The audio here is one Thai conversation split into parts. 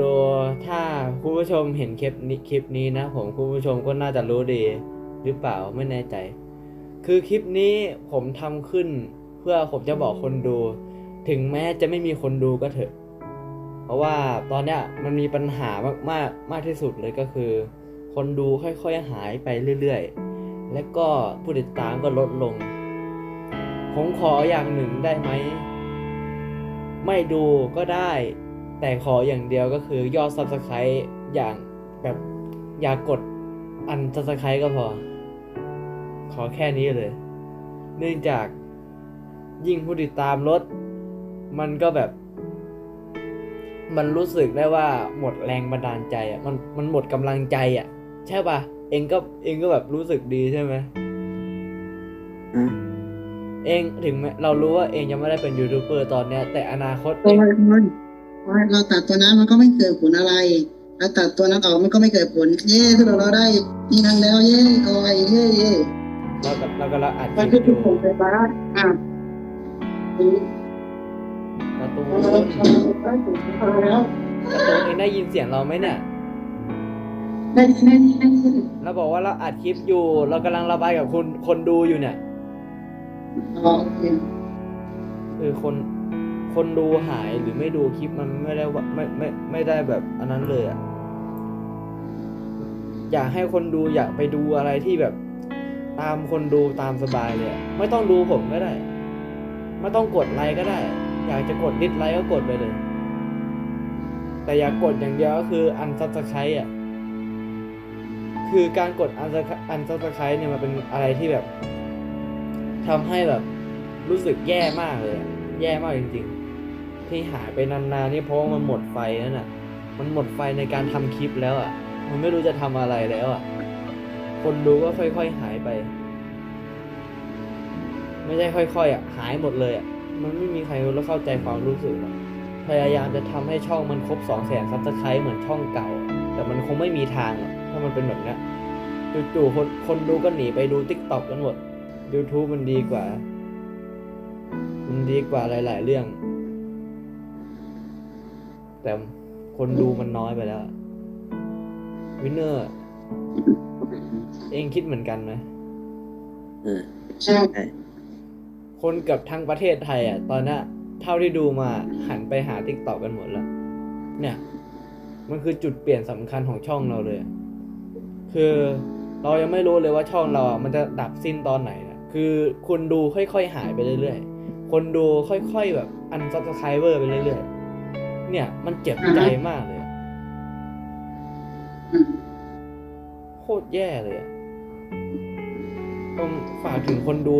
ดูถ้าคุณผู้ชมเห็นคลิปนี้คลิปนี้นะผมคุณผู้ชมก็น่าจะรู้ดีหรือเปล่าไม่แน่ใจ คือคลิปนี้ผมทำขึ้น เพื่อผมจะบอกคนดู ถึงแม้จะไม่มีคนดูก็เถอะ เพราะว่าตอนเนี้ยมันมีปัญหามากมากมากที่สุดเลยก็คือ คนดูค่อยๆหายไปเรื่อยๆ และก็ผู้ติดตามก็ลดลง ผมขออย่างหนึ่งได้ไหม ไม่ดูก็ได้ แต่ขออย่างเดียวก็คือยอด subscribe อย่างแบบอย่ากดอัน subscribe ก็พอ ขอแค่นี้เลย เนื่องจากยิ่งผู้ติดตามลดมันก็แบบ มันรู้สึกได้ว่าหมดแรงบันดาลใจอะมันมันหมดกำลังใจอะ ใช่ปะเองก็เองก็แบบรู้สึกดีใช่ไหมอืมเองถึงแม้เรารู้ว่าเองยังไม่ได้เป็นยูทูบเบอร์ตอนเนี้ย แต่อนาคตโอ้เองยมัน เราตัดตัวนั้นมันก็ไม่เกิดผลอะไรเราตัดตัวนั้นออกมันก็ไม่เกิดผล เย้ที่เราเราได้นี่นั่นแล้วเย้กอยเย้เย้เราก็เราก็เราอัดคมันลิปก็อคือยู่ผมไฟฟ้าอะการ์ตูนเราการ์ได้ผลไฟฟ้าแล้วตูนเองได้ยินเสียงเราไหมเนี่ยได้ได้ได้ได้เราบอกว่าเราอัดคลิปอยู่ เรากำลังระบายกับคนคนดูอยู่เนี่ยอ๋อโอเคคือคน คนดูหายหรือไม่ดูคลิปมันไม่ได้ว่าไม่ไม่ไม่ได้แบบอันนั้นเลยอะอยากให้คนดูอยากไปดูอะไรที่แบบ ตามคนดูตามสบายเลยไม่ต้องดูผมก็ได้ ไม่ต้องกดไลค์ก็ได้ อยากจะกดดิสไลค์ก็กดไปเลย แต่อย่ากกดอย่างเดียวก็คืออันซับสไครต์อะคือการกดอันอันซับสไครต์เนี่ยมันเป็นอะไรที่แบบทำให้แบบรู้สึกแย่มากเลย แย่มากจริง ๆ ที่หายไปนานๆนี่เพราะว่ามันหมดไฟนั่นน่ะ มันหมดไฟในการทำคลิปแล้วอะ มันไม่รู้จะทำอะไรแล้วอะ คนดูก็ค่อยๆหายไป ไม่ใช่ค่อยๆอะหายหมดเลยอะ มันไม่มีใครรู้และเข้าใจความรู้สึกหรอกพยายามจะทำให้ช่องมันครบสองแสนซับสไครต์เหมือนช่องเก่า แต่มันคงไม่มีทางหรอกถ้ามันเป็นแบบนี้จู่ๆคนคนดูก็หนีไปดูทิกตอกกันหมด YouTube มันดีกว่า มันดีกว่าหลาย ๆ เรื่อง แต่คนดูมันน้อยไปแล้ววินเนอร์ เองคิดเหมือนกันไหมเออใช่ใช่คนเกือบทั้งประเทศไทย อะ ตอนเนี้ยเท่าที่ดูมาหันไปหาทิกตอกกันหมดแล้ว เนี่ย มันคือจุดเปลี่ยนสำคัญของช่องเราเลยอะคือเรายังไม่รู้เลยว่าช่องเราอะมันจะดับสิ้นตอนไหนนะคือคนดูค่อยๆหายไปเรื่อยๆ คนดูค่อยๆแบบอันซับสไครเบอร์ไปเรื่อยๆ เนี่ย มันเจ็บใจมากเลยอะอืมโคตรแย่เลยอะต้องฝากถึงคนดู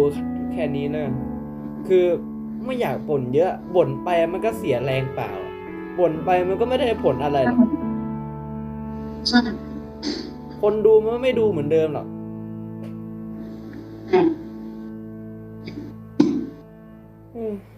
แค่นี้นะ คือไม่อยากบ่นเยอะบ่นไปมันก็เสียแรงเปล่าบ่นไปมันก็ไม่ได้ผลอะไรหรอกใช่คนดูมันไม่ดูเหมือนเดิมหรอก อะอืม